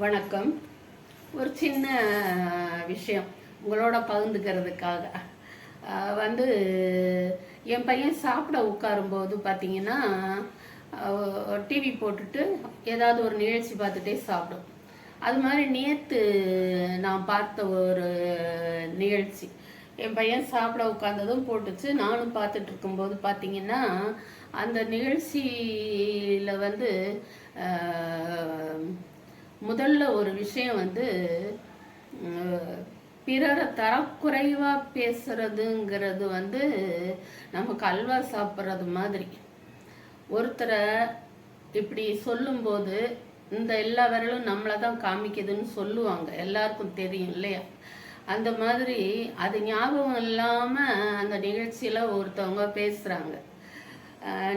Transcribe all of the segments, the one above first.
வணக்கம். ஒரு சின்ன விஷயம். உங்களோட பகிர்ந்துக்கிறதுக்காக. வந்து என் பையன் சாப்பிட உட்காரும்போது பார்த்தீங்கன்னா டிவி போட்டுட்டு ஏதாவது ஒரு நிகழ்ச்சி பார்த்துட்டே சாப்பிடும். அது மாதிரி நேற்று நான் பார்த்த ஒரு நிகழ்ச்சி. என் பையன் சாப்பிட உட்காந்ததும் போட்டுச்சு. நானும் பார்த்துட்டு இருக்கும்போது பார்த்தீங்கன்னா அந்த நிகழ்ச்சியில் வந்து முதல்ல ஒரு விஷயம் வந்து பிறரை தரக்குறைவாக பேசுறதுங்கிறது வந்து நமக்கு அல்வா சாப்பிட்றது மாதிரி. ஒருத்தரை இப்படி சொல்லும்போது இந்த எல்லா விரலும் நம்மளை தான் காமிக்குதுன்னு சொல்லுவாங்க. எல்லாருக்கும் தெரியும் இல்லையா? அந்த மாதிரி அது ஞாபகம் இல்லாமல் அந்த நிகழ்ச்சியில் ஒருத்தவங்க பேசுகிறாங்க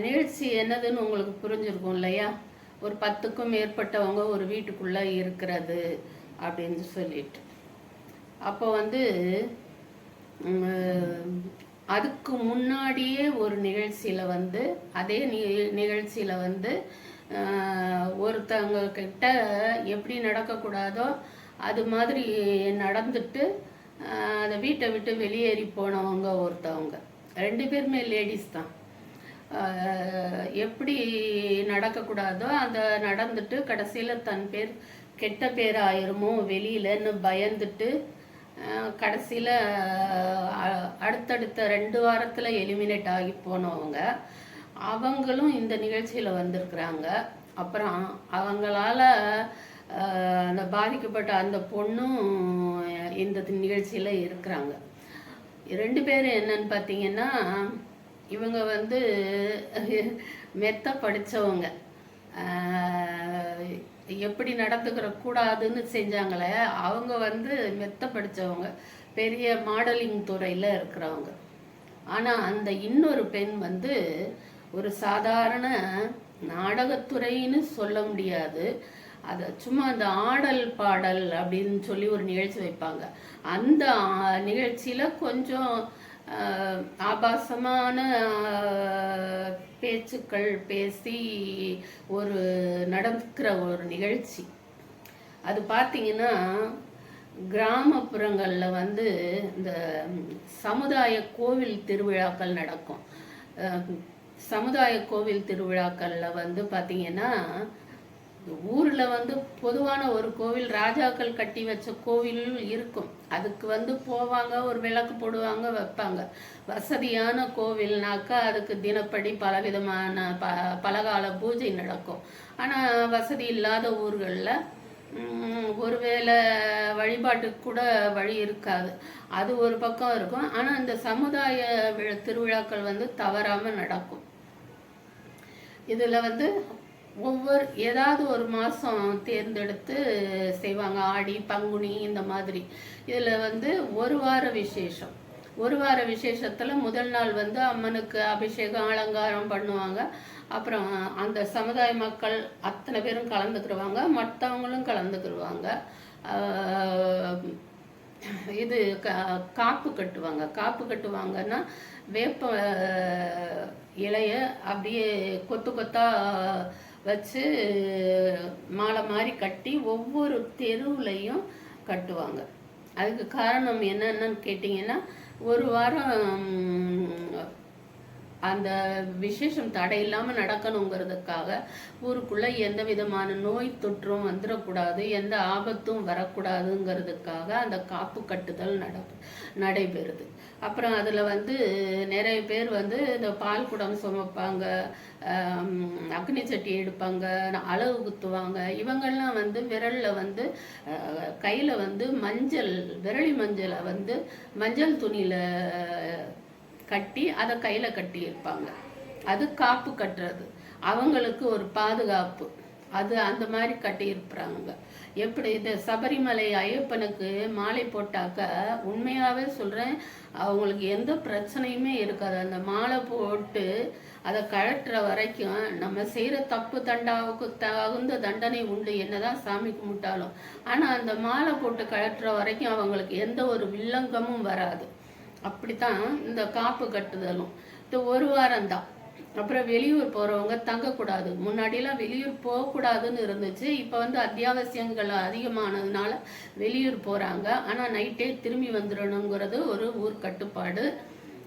நிகழ்ச்சி என்னதுன்னு உங்களுக்கு புரிஞ்சிருக்கும் இல்லையா? ஒரு பத்துக்கும் மேற்பட்டவங்க ஒரு வீட்டுக்குள்ளே இருக்கிறது அப்படின்னு சொல்லிட்டு. அப்போ வந்து அதுக்கு முன்னாடியே ஒரு நிகழ்ச்சியில் வந்து அதே நிகழ்ச்சியில் வந்து ஒருத்தவங்க கிட்ட எப்படி நடக்கக்கூடாதோ அது மாதிரி நடந்துட்டு அந்த வீட்டை விட்டு வெளியேறி போனவங்க ஒருத்தவங்க. ரெண்டு பேருமே லேடிஸ் தான். எப்படி நடக்கக்கூடாதோ அந்த நடந்துட்டு கடைசியில் தன் பேர் கெட்ட பேர் ஆயிருமோ வெளியிலன்னு பயந்துட்டு கடைசியில் அடுத்தடுத்த ரெண்டு வாரத்தில் எலிமினேட் ஆகி போனவங்க அவங்களும் இந்த நிகழ்ச்சியில் வந்திருக்கிறாங்க. அப்புறம் அவங்களால அந்த பாதிக்கப்பட்ட அந்த பொண்ணும் இந்த நிகழ்ச்சியில் இருக்கிறாங்க. ரெண்டு பேரும் என்னன்னு பார்த்தீங்கன்னா இவங்க வந்து மெத்த படித்தவங்க எப்படி நடந்துக்கிற கூடாதுன்னு செஞ்சாங்களே அவங்க வந்து மெத்த படித்தவங்க பெரிய மாடலிங் துறையில் இருக்கிறவங்க. ஆனால் அந்த இன்னொரு பெண் வந்து ஒரு சாதாரண நாடகத்துறைன்னு சொல்ல முடியாது. அதை சும்மா அந்த ஆடல் பாடல் அப்படின்னு சொல்லி ஒரு நிகழ்ச்சி வைப்பாங்க. அந்த நிகழ்ச்சியில் கொஞ்சம் ஆபாசமான பேச்சுக்கள் பேசி ஒரு நடக்கிற ஒரு நிகழ்ச்சி. அது பார்த்தீங்கன்னா கிராமப்புறங்களில் வந்து இந்த சமுதாய கோவில் திருவிழாக்கள் நடக்கும். சமுதாய கோவில் திருவிழாக்களில் வந்து பார்த்தீங்கன்னா ஊரில் வந்து பொதுவான ஒரு கோவில் ராஜாக்கள் கட்டி வச்ச கோவில் இருக்கும். அதுக்கு வந்து போவாங்க ஒரு விளக்கு போடுவாங்க வைப்பாங்க. வசதியான கோவில்னாக்கா அதுக்கு தினப்படி பலவிதமான ப பலகால பூஜை நடக்கும். ஆனால் வசதி இல்லாத ஊர்களில் ஒருவேளை வழிபாட்டுக்கு கூட வழி இருக்காது. அது ஒரு பக்கம் இருக்கும். ஆனால் இந்த சமுதாய விழ- திருவிழாக்கள் வந்து தவறாமல் நடக்கும். இதில் வந்து ஒவ்வொரு ஏதாவது ஒரு மாதம் தேர்ந்தெடுத்து செய்வாங்க. ஆடி பங்குனி இந்த மாதிரி. இதில் வந்து ஒரு வார விசேஷம். ஒரு வார விசேஷத்தில் முதல் நாள் வந்து அம்மனுக்கு அபிஷேகம் அலங்காரம் பண்ணுவாங்க. அப்புறம் அந்த சமுதாய மக்கள் அத்தனை பேரும் கலந்துக்கிடுவாங்க மற்றவங்களும் கலந்துக்கிடுவாங்க இது கா காப்பு கட்டுவாங்க. காப்பு கட்டுவாங்கன்னா வேப்ப இலைய அப்படியே கொத்து கொத்தா வச்சு மாலை மாதிரி கட்டி ஒவ்வொரு தெருவுலையும் கட்டுவாங்க. அதுக்கு காரணம் என்னென்னு கேட்டிங்கன்னா ஒரு வாரம் அந்த விசேஷம் தடை இல்லாமல் நடக்கணுங்கிறதுக்காக ஊருக்குள்ளே எந்த விதமான நோய் தொற்றும் வந்துடக்கூடாது எந்த ஆபத்தும் வரக்கூடாதுங்கிறதுக்காக அந்த காப்பு கட்டுதல் நட நடைபெறுது. அப்புறம் அதில் வந்து நிறைய பேர் வந்து இந்த பால் குடம் சுமப்பாங்க அக்னி சட்டி எடுப்பாங்க அளவு குத்துவாங்க. இவங்கெல்லாம் வந்து விரலில் வந்து கையில் வந்து மஞ்சள் விரலி மஞ்சளை வந்து மஞ்சள் துணியில் கட்டி அதை கையில் கட்டி இருப்பாங்க அது காப்பு கட்டுறது. அவங்களுக்கு ஒரு பாதுகாப்பு. அது அந்த மாதிரி கட்டியிருப்பாங்க. எப்படி இந்த சபரிமலை ஐயப்பனுக்கு மாலை போட்டாக்க உண்மையாகவே சொல்கிறேன் அவங்களுக்கு எந்த பிரச்சனையுமே இருக்காது. அந்த மாலை போட்டு அதை கழட்டுற வரைக்கும் நம்ம செய்கிற தப்பு தண்டாவுக்கு தகுந்த தண்டனை உண்டு. என்னதான் சாமி கும்பிட்டாலும். ஆனால் அந்த மாலை போட்டு கழட்டுற வரைக்கும் அவங்களுக்கு எந்த ஒரு வில்லங்கமும் வராது. அப்படித்தான் இந்த காப்பு கட்டுதலும். இது ஒரு வாரம்தான். அப்புறம் வெளியூர் போகிறவங்க தங்கக்கூடாது. முன்னாடியெல்லாம் வெளியூர் போகக்கூடாதுன்னு இருந்துச்சு. இப்போ வந்து அத்தியாவசியங்கள் அதிகமானதுனால வெளியூர் போகிறாங்க ஆனால் நைட்டே திரும்பி வந்துடணுங்கிறது ஒரு ஊர் கட்டுப்பாடு.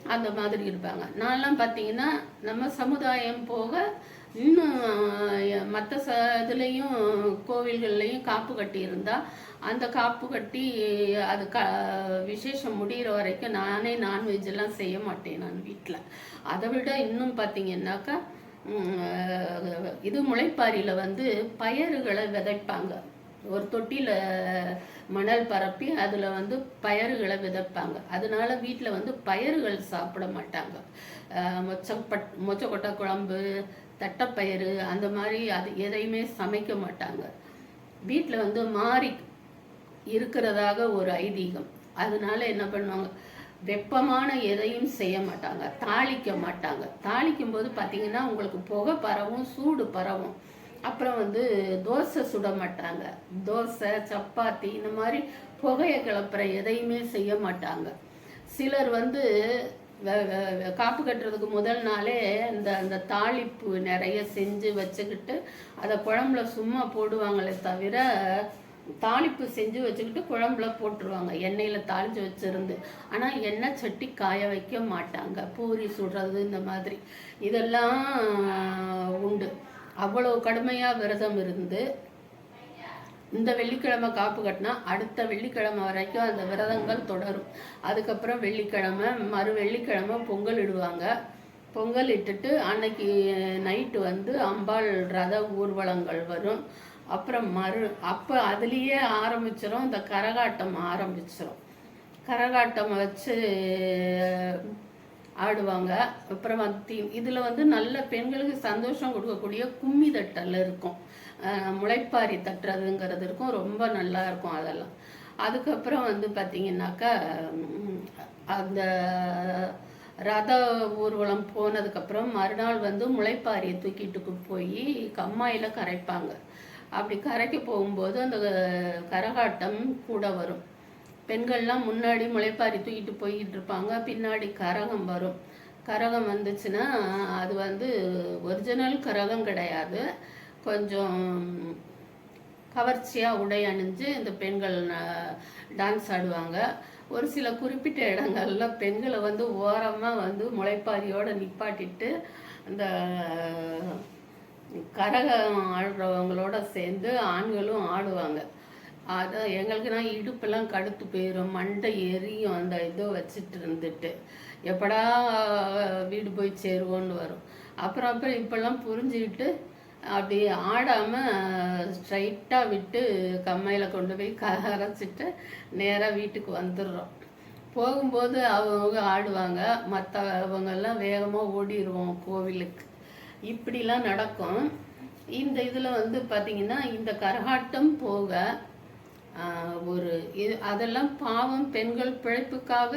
அந்த மாதிரி இருப்பாங்க. நான்லாம் பார்த்தீங்கன்னா நம்ம சமுதாயம் போக இன்னும் மற்ற ச இதுலேயும் கோவில்கள்லையும் காப்பு கட்டி இருந்தால் அந்த காப்பு கட்டி அது க விசேஷம் முடிகிற வரைக்கும் நானே நான்வெஜ்லாம் செய்ய மாட்டேன் நான் வீட்டில் அதை விட இன்னும் பார்த்தீங்கன்னாக்கா இது முளைப்பாரியில் வந்து பயறுகளை விதைப்பாங்க. ஒரு தொட்டியில் மணல் பரப்பி அதில் வந்து பயறுகளை விதைப்பாங்க. அதனால வீட்டில் வந்து பயறுகள் சாப்பிட மாட்டாங்க. மொச்சப்பட் மொச்சக்கொட்டை குழம்பு தட்டைப்பயிறு அந்த மாதிரி அது எதையுமே சமைக்க மாட்டாங்க. வீட்டில் வந்து மாறி இருக்கிறதாக ஒரு ஐதீகம். அதனால என்ன பண்ணுவாங்க? வெப்பமான எதையும் செய்ய மாட்டாங்க. தாளிக்க மாட்டாங்க. தாளிக்கும் போது பார்த்தீங்கன்னா உங்களுக்கு புகை பரவும் சூடு பரவும். அப்புறம் வந்து தோசை சுட மாட்டாங்க. தோசை சப்பாத்தி இந்த மாதிரி புகையை கிளப்புற எதையுமே செய்ய மாட்டாங்க. சிலர் வந்து காப்பு கட்டுறதுக்கு முதல் நாளே இந்த அந்த தாளிப்பு நிறைய செஞ்சு வச்சுக்கிட்டு அதை குழம்புல சும்மா போடுவாங்களே தவிர தாளிப்பு செஞ்சு வச்சுக்கிட்டு குழம்புல போட்டுருவாங்க. எண்ணெயில் தாளித்து வச்சுருந்து. ஆனால் எண்ணெய் சட்டி காய வைக்க மாட்டாங்க. பூரி சுடுறது இந்த மாதிரி. இதெல்லாம் உண்டு. அவ்வளோ கடுமையாக விரதம் இருந்து இந்த வெள்ளிக்கிழமை காப்பு கட்டினா அடுத்த வெள்ளிக்கிழமை வரைக்கும் அந்த விரதங்கள் தொடரும். அதுக்கப்புறம் வெள்ளிக்கிழமை மறு வெள்ளிக்கிழமை பொங்கல் இடுவாங்க. பொங்கல் இட்டுட்டு அன்னைக்கு நைட்டு வந்து அம்பாள் ரத ஊர்வலங்கள் வரும். அப்புறம் மறு அப்போ அதுலேயே ஆரம்பிச்சிடும் இந்த கரகாட்டம் ஆரம்பிச்சிடும் கரகாட்டம் வச்சு ஆடுவாங்க. அப்புறம் வந்து இதில் வந்து நல்ல பெண்களுக்கு சந்தோஷம் கொடுக்கக்கூடிய கும்மி தட்டல் இருக்கும். முளைப்பாரி தட்டுறதுங்கிறது இருக்கும். ரொம்ப நல்லா இருக்கும் அதெல்லாம். அதுக்கப்புறம் வந்து பார்த்திங்கனாக்கா அந்த ரத ஊர்வலம் போனதுக்கப்புறம் மறுநாள் வந்து முளைப்பாரியை தூக்கிட்டு போய் கம்மாயில் கரைப்பாங்க. அப்படி கரைக்க போகும்போது அந்த கரகாட்டம் கூட வரும். பெண்கள்லாம் முன்னாடி முளைப்பாரி தூக்கிட்டு போய்கிட்டு இருப்பாங்க பின்னாடி கரகம் வரும். கரகம் வந்துச்சுன்னா அது வந்து ஒரிஜினல் கரகம் கிடையாது. கொஞ்சம் கவர்ச்சியாக உடை அணிஞ்சு இந்த பெண்கள் டான்ஸ் ஆடுவாங்க. ஒரு சில குறிப்பிட்ட இடங்கள்ல பெண்களை வந்து ஓரமாக வந்து முளைப்பாரியோடு நிப்பாட்டிட்டு அந்த கரகம் ஆடுறவங்களோட சேர்ந்து ஆண்களும் ஆடுவாங்க. அதை எங்களுக்குனா இடுப்பெல்லாம் கடுத்து போயிடும் மண்டை எரியும் அந்த இதை வச்சுட்டு இருந்துட்டு. எப்படா வீடு போய் சேருவோன்னு வரும். அப்புறம் அப்புறம் இப்போல்லாம் புரிஞ்சுக்கிட்டு அப்படி ஆடாமல் ஸ்ட்ரைட்டாக விட்டு கம்மையில் கொண்டு போய் கரைச்சிட்டு நேராக வீட்டுக்கு வந்துடுறோம். போகும்போது அவங்க ஆடுவாங்க. மற்றவங்கெல்லாம் வேகமாக ஓடிடுவோம் கோவிலுக்கு. இப்படிலாம் நடக்கும். இந்த இதில் வந்து பார்த்திங்கன்னா இந்த கரகாட்டம் போக ஒரு இது அதெல்லாம் பாவம் பெண்கள் பிழைப்புக்காக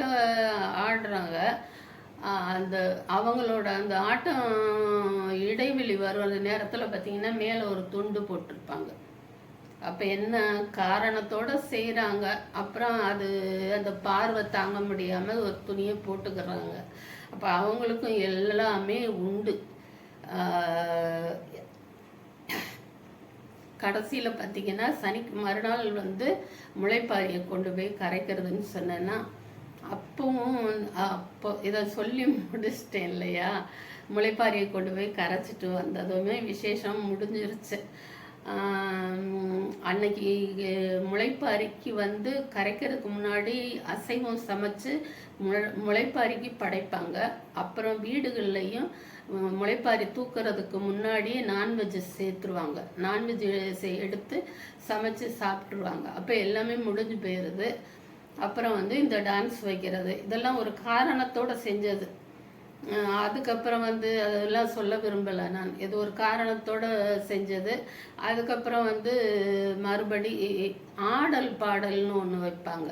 ஆடுறாங்க. அந்த அவங்களோட அந்த ஆட்டம் இடைவெளி வரும் நேரத்தில் பார்த்திங்கன்னா மேலே ஒரு துண்டு போட்டிருப்பாங்க. அப்போ என்ன காரணத்தோடு செய்கிறாங்க அப்புறம் அது அந்த பார்வை தாங்க முடியாமல் ஒரு துணியை போட்டுக்கிறாங்க. அப்போ அவங்களுக்கும் எல்லாமே உண்டு. கடைசியில் பார்த்தீங்கன்னா சனிக்கு மறுநாள் வந்து முளைப்பாரியை கொண்டு போய் கரைக்கிறதுன்னு சொன்னேன்னா அப்பவும் அப்போ இதை சொல்லி முடிச்சிட்டேன் இல்லையா? முளைப்பாரியை கொண்டு போய் கரைச்சிட்டு வந்ததுமே விசேஷம் முடிஞ்சிருச்சு. அன்னைக்கு முளைப்பாரிக்கு வந்து கரைக்கிறதுக்கு முன்னாடி அசைவம் சமைச்சு முளை முளைப்பாரிக்கு படைப்பாங்க. அப்புறம் வீடுகள்லையும் முளைப்பாரி தூக்குறதுக்கு முன்னாடியே நான்வெஜ் சேர்த்துருவாங்க. நான்வெஜ் எடுத்து சமைச்சு சாப்பிட்ருவாங்க அப்போ எல்லாமே முடிஞ்சு போயிடுது அப்புறம் வந்து இந்த டான்ஸ் வைக்கிறது. இதெல்லாம் ஒரு காரணத்தோடு செஞ்சது. அதுக்கப்புறம் வந்து அதெல்லாம் சொல்ல விரும்பலை நான். இது ஒரு காரணத்தோடு செஞ்சது. அதுக்கப்புறம் வந்து மறுபடி ஆடல் பாடல்னு ஒன்று வைப்பாங்க.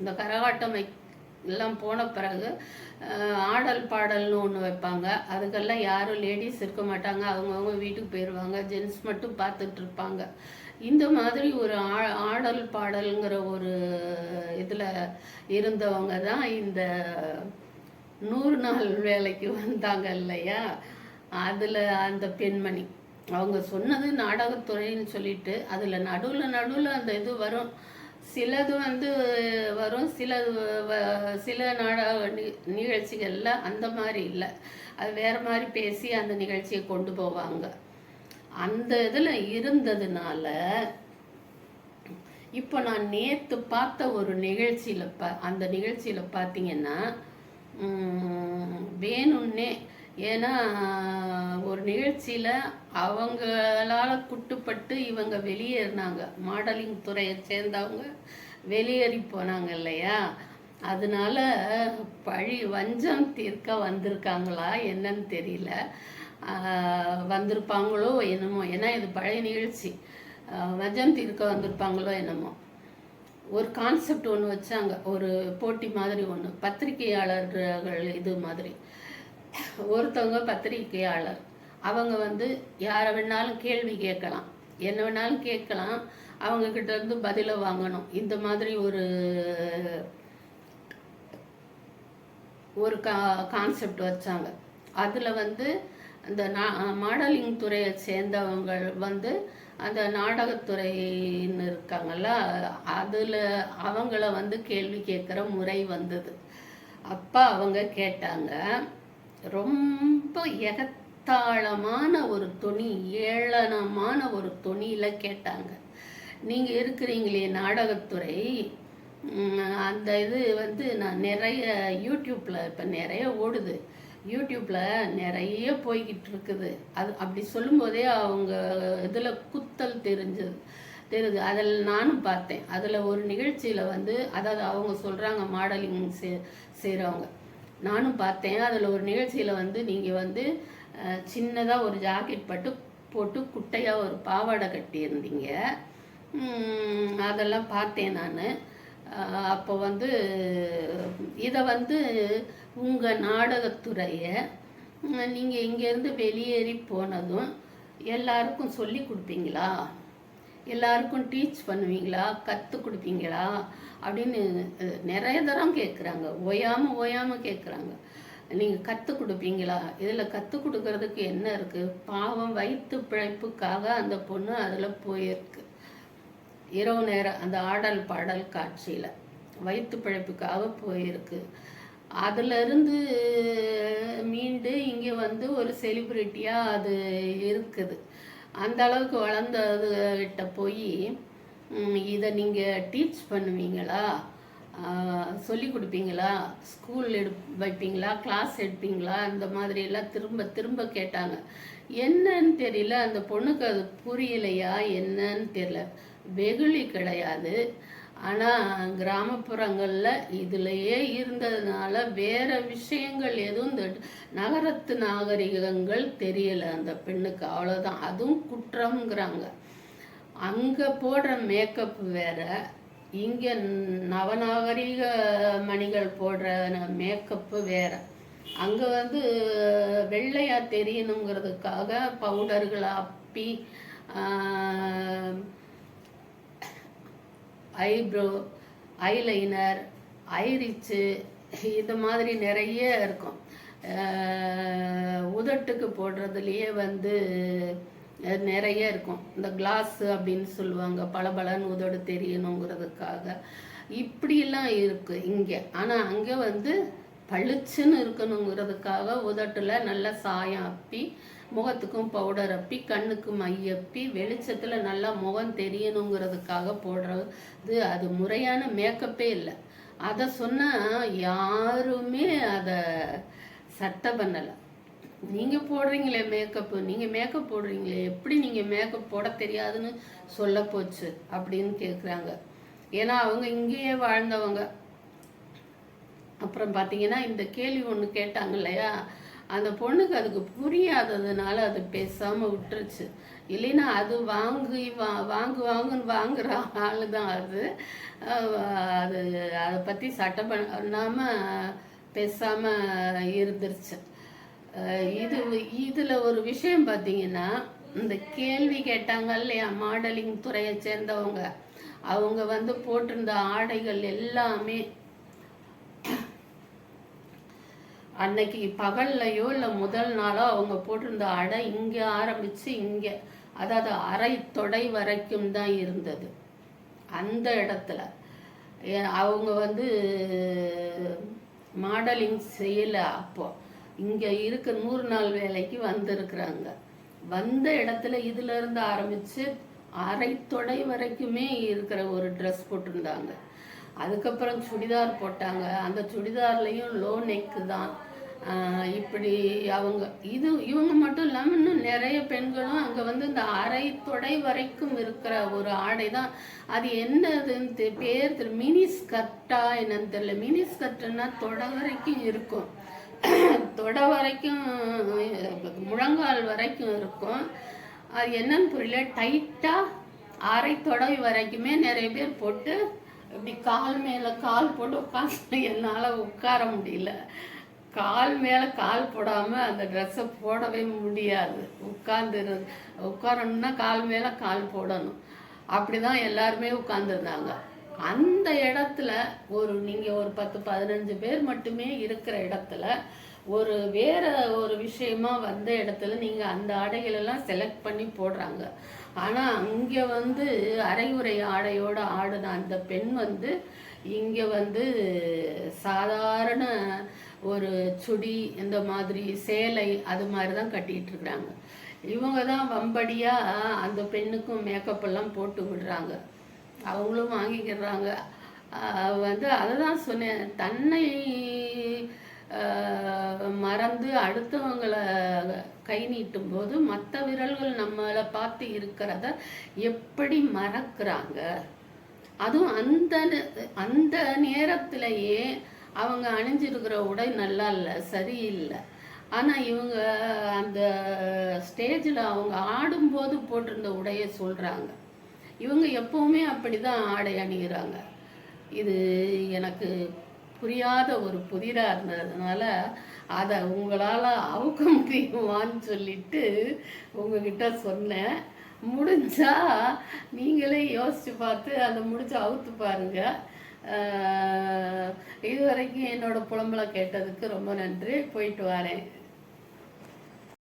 இந்த கரகாட்டம் வை எல்லாம் போன பிறகு ஆடல் பாடல்னு ஒன்று வைப்பாங்க. அதுக்கெல்லாம் யாரும் லேடிஸ் இருக்க மாட்டாங்க. அவங்கவுங்க வீட்டுக்கு போயிடுவாங்க ஜென்ஸ் மட்டும் பார்த்துட்ருப்பாங்க இருப்பாங்க. இந்த மாதிரி ஒரு ஆ ஆடல் பாடலுங்கிற ஒரு இதில் இருந்தவங்க தான் இந்த நூறு நாள் வேலைக்கு வந்தாங்க இல்லையா? அதில் அந்த பெண்மணி. அவங்க சொன்னது நாடகத்துறைன்னு சொல்லிட்டு அதில் நடுவில் நடுவில் அந்த இது வரும். சிலது வந்து வரும் சிலது வ- சில நாடக நி- அந்த மாதிரி இல்லை. அது வேறு மாதிரி பேசி அந்த நிகழ்ச்சியை கொண்டு போவாங்க. அந்த இதில் இருந்ததுனால இப்போ நான் நேற்று பார்த்த ஒரு நிகழ்ச்சியில் ப அந்த நிகழ்ச்சியில் பார்த்தீங்கன்னா வேணும்னே. ஏன்னா ஒரு நிகழ்ச்சியில் அவங்களால குட்டுப்பட்டு இவங்க வெளியேறினாங்க. மாடலிங் துறையை சேர்ந்தவங்க வெளியேறி போனாங்க இல்லையா? அதனால பழி வஞ்சம் தீர்க்க வந்திருக்காங்களா என்னன்னு தெரியல. வந்திருப்பாங்களோ என்னமோ. ஏன்னா இது பழைய நிகழ்ச்சி. வஜந்தி இருக்க தீர்க்க வந்திருப்பாங்களோ என்னமோ. ஒரு கான்செப்ட் ஒன்று வச்சாங்க. ஒரு போட்டி மாதிரி ஒன்று பத்திரிகையாளர்கள் இது மாதிரி. ஒருத்தவங்க பத்திரிகையாளர். அவங்க வந்து யாரை வேணாலும் கேள்வி கேட்கலாம். என்ன வேணாலும் கேட்கலாம். அவங்க கிட்ட இருந்து பதிலை வாங்கணும். இந்த மாதிரி ஒரு ஒரு கா கான்செப்ட் வச்சாங்க. அதில் வந்து அந்த நா மாடலிங் துறையை சேர்ந்தவங்க வந்து அந்த நாடகத்துறைன்னு இருக்காங்கல்ல அதில் அவங்கள வந்து கேள்வி கேட்குற முறை வந்தது. அப்போ அவங்க கேட்டாங்க ரொம்ப எகத்தாளமான ஒரு துணி ஏளனமான ஒரு துணியில் கேட்டாங்க. நீங்கள் இருக்கிறீங்களே நாடகத்துறை. அந்த இது வந்து நான் நிறைய யூடியூப்பில் இப்போ நிறைய ஓடுது. யூடியூப்பில் நிறைய போய்கிட்டு இருக்குது. அது அப்படி சொல்லும்போதே அவங்க இதில் குத்தல் தெரிஞ்சது தெரியுது. அதில் நானும் பார்த்தேன். அதில் ஒரு நிகழ்ச்சியில் வந்து அதாவது அவங்க சொல்கிறாங்க மாடலிங் செய் செய்கிறவங்க நானும் பார்த்தேன். அதில் ஒரு நிகழ்ச்சியில் வந்து நீங்கள் வந்து சின்னதாக ஒரு ஜாக்கெட் பட்டு போட்டு குட்டையாக ஒரு பாவாடை கட்டியிருந்தீங்க. அதெல்லாம் பார்த்தேன் நான். அப்போ வந்து இதை வந்து உங்கள் நாடகத்துறையை நீங்கள் இங்கேருந்து வெளியேறி போனதும் எல்லாருக்கும் சொல்லி கொடுப்பீங்களா? எல்லாருக்கும் டீச் பண்ணுவீங்களா? கற்றுக் கொடுப்பீங்களா? அப்படின்னு நிறைய தரம் கேட்குறாங்க ஓயாமல் ஓயாமல் கேட்குறாங்க நீங்கள் கற்றுக் கொடுப்பீங்களா? இதில் கற்றுக் கொடுக்கறதுக்கு என்ன இருக்குது பாவம் வயிற்று பிழைப்புக்காக அந்த பொண்ணு அதில் போயிருக்கு. இரவு நேரம் அந்த ஆடல் பாடல் காட்சியில். வயிற்று பிழைப்புக்காக போயிருக்கு. அதுலேருந்து மீண்டு இங்கே வந்து ஒரு செலிப்ரிட்டியாக அது இருக்குது. அந்த அளவுக்கு வளர்ந்தது கிட்ட போய் இதை நீங்கள் டீச் பண்ணுவீங்களா? சொல்லி கொடுப்பீங்களா? ஸ்கூல் எடு வைப்பீங்களா? கிளாஸ் எடுப்பீங்களா? இந்த மாதிரி எல்லாம் திரும்ப திரும்ப கேட்டாங்க. என்னன்னு தெரியல. அந்த பொண்ணுக்கு அது புரியலையா? என்னன்னு தெரியல. வெகுளி கிடையாது. ஆனால் கிராமப்புறங்களில் இதுலேயே இருந்ததுனால வேறு விஷயங்கள் எதுவும் இந்த நகரத்து நாகரிகங்கள் தெரியலை. அந்த பெண்ணுக்கு அவ்வளோதான் அதுவும் குற்றம்ங்கிறாங்க. அங்கே போடுற மேக்கப் வேற இங்கே நவநாகரிக மணிகள் போடுற மேக்கப்பு வேற. அங்கே வந்து வெள்ளையாக தெரியணுங்கிறதுக்காக பவுடர்களை அப்பி ஐப்ரோ ஐலைனர் ஐரிச்சு இது மாதிரி நிறைய இருக்கும். உதட்டுக்கு போடுறதுலேயே வந்து நிறைய இருக்கும். இந்த கிளாஸ் அப்படின்னு சொல்லுவாங்க. பளபளன்னு உதடு தெரியணுங்கிறதுக்காக. இப்படிலாம் இருக்கு இங்கே. ஆனால் அங்கே வந்து பளிச்சுன்னு இருக்கணுங்கிறதுக்காக உதட்டில் நல்லா சாயம் அப்பி முகத்துக்கும் பவுடர் அப்பி கண்ணுக்கும் ஐயப்பி வெளிச்சத்தில் நல்லா முகம் தெரியணுங்கிறதுக்காக போடுறது அது முறையான மேக்கப்பே இல்லை. அதை சொன்னால் யாருமே அதை சட்டை பண்ணலை. நீங்கள் போடுறீங்களே மேக்கப்பு நீங்கள் மேக்கப் போடுறீங்களே எப்படி நீங்கள் மேக்கப் போட தெரியாதுன்னு சொல்ல போச்சு அப்படின்னு கேட்குறாங்க ஏன்னா அவங்க இங்கேயே வாழ்ந்தவங்க. அப்புறம் பார்த்தீங்கன்னா இந்த கேள்வி ஒன்று கேட்டாங்க இல்லையா? அந்த பொண்ணுக்கு அதுக்கு புரியாததுனால அது பேசாமல் விட்டுருச்சு. இல்லைன்னா அது வாங்கி வா வாங்கு வாங்குன்னு வாங்குற ஆளு தான் அது அது அதை பற்றி சட்டம் பண்ணாமல் பேசாமல் இருந்துருச்சு. இது இதில் ஒரு விஷயம் பார்த்தீங்கன்னா இந்த கேள்வி கேட்டாங்க இல்லையா மாடலிங் துறையை சேர்ந்தவங்க. அவங்க வந்து போட்டிருந்த ஆடைகள் எல்லாமே அன்னைக்கு பகல்லையோ இல்லை முதல் நாளோ அவங்க போட்டிருந்த அடை இங்கே ஆரம்பித்து இங்கே அதாவது அரை தொடை வரைக்கும் தான் இருந்தது. அந்த இடத்துல. ஏ- அவங்க வந்து மாடலிங் செய்யலை அப்போ. இங்கே இருக்க நூறு நாள் வேலைக்கு வந்திருக்கிறாங்க. வந்த இடத்துல இதுலேருந்து ஆரம்பித்து அரை தொடை வரைக்குமே இருக்கிற ஒரு ட்ரெஸ் போட்டிருந்தாங்க. அதுக்கப்புறம் சுடிதார் போட்டாங்க. அந்த சுடிதார்லேயும் லோ நெக்கு தான். இப்படி அவங்க இது இவங்க மட்டும் இல்லாமல் இன்னும் நிறைய பெண்களும் அங்கே வந்து இந்த அரை தொடை வரைக்கும் இருக்கிற ஒரு ஆடை தான். அது என்னதுன்னு பேர் தெரியல மினி ஸ்கர்ட்டா என்னன்னு தெரியல. மினி ஸ்கர்ட்டுன்னா தொடை வரைக்கும் இருக்கும். தொடை வரைக்கும் முழங்கால் வரைக்கும் இருக்கும். அது என்னன்னு புரியல. டைட்டாக அரை தொடை வரைக்குமே நிறைய பேர் போட்டு இப்படி கால் மேலே கால் போட்டு உட்காந்து என்னால் உட்கார முடியல. கால் மேலே கால் போடாமல் அந்த ட்ரெஸ்ஸை போடவே முடியாது. உட்காந்து உட்காரணும்னா கால் மேலே கால் போடணும். அப்படி தான் எல்லாருமே உட்காந்துருந்தாங்க அந்த இடத்துல ஒரு நீங்கள் ஒரு பத்து பதினஞ்சு பேர் மட்டுமே இருக்கிற இடத்துல ஒரு வேற ஒரு விஷயமா வந்த இடத்துல நீங்கள் அந்த ஆடைகளெல்லாம் செலக்ட் பண்ணி போடுறாங்க. ஆனால் இங்கே வந்து அரைகுறை ஆடையோட ஆடின அந்த பெண் வந்து இங்கே வந்து சாதாரண ஒரு சுடி இந்த மாதிரி சேலை அது மாதிரி தான் கட்டிட்டு இருக்கிறாங்க. இவங்க தான் வம்படியாக அந்த பெண்ணுக்கும் மேக்கப் எல்லாம் போட்டு விடுறாங்க. அவங்களும் வாங்கிக்கிறாங்க. வந்து அதை தான் சொன்னேன். தன்னை மறந்து அடுத்தவங்களை கை நீட்டும் போது மற்ற விரல்கள் நம்மளை பார்த்து இருக்கிறத எப்படி மறக்கிறாங்க? அதுவும் அந்த நே- அந்த நேரத்திலேயே அவங்க அணிஞ்சிருக்கிற உடை நல்லா இல்லை சரியில்லை. ஆனால் இவங்க அந்த ஸ்டேஜில் அவங்க ஆடும்போது போட்டிருந்த உடையை சொல்கிறாங்க இவங்க எப்பவுமே அப்படி தான் ஆடை அணிகிறாங்க. இது எனக்கு புரியாத ஒரு புதிராக இருந்ததுனால அதை உங்களால் அவுக்க முடியுமான்னு சொல்லிட்டு உங்ககிட்ட சொன்னேன். முடிஞ்சா நீங்களே யோசிச்சு பார்த்து அதை முடிச்சு அவுத்து பாருங்க. இது வரைக்கும் என்னோட புலம்பலை கேட்டதுக்கு ரொம்ப நன்றி. போயிட்டு வரேன்.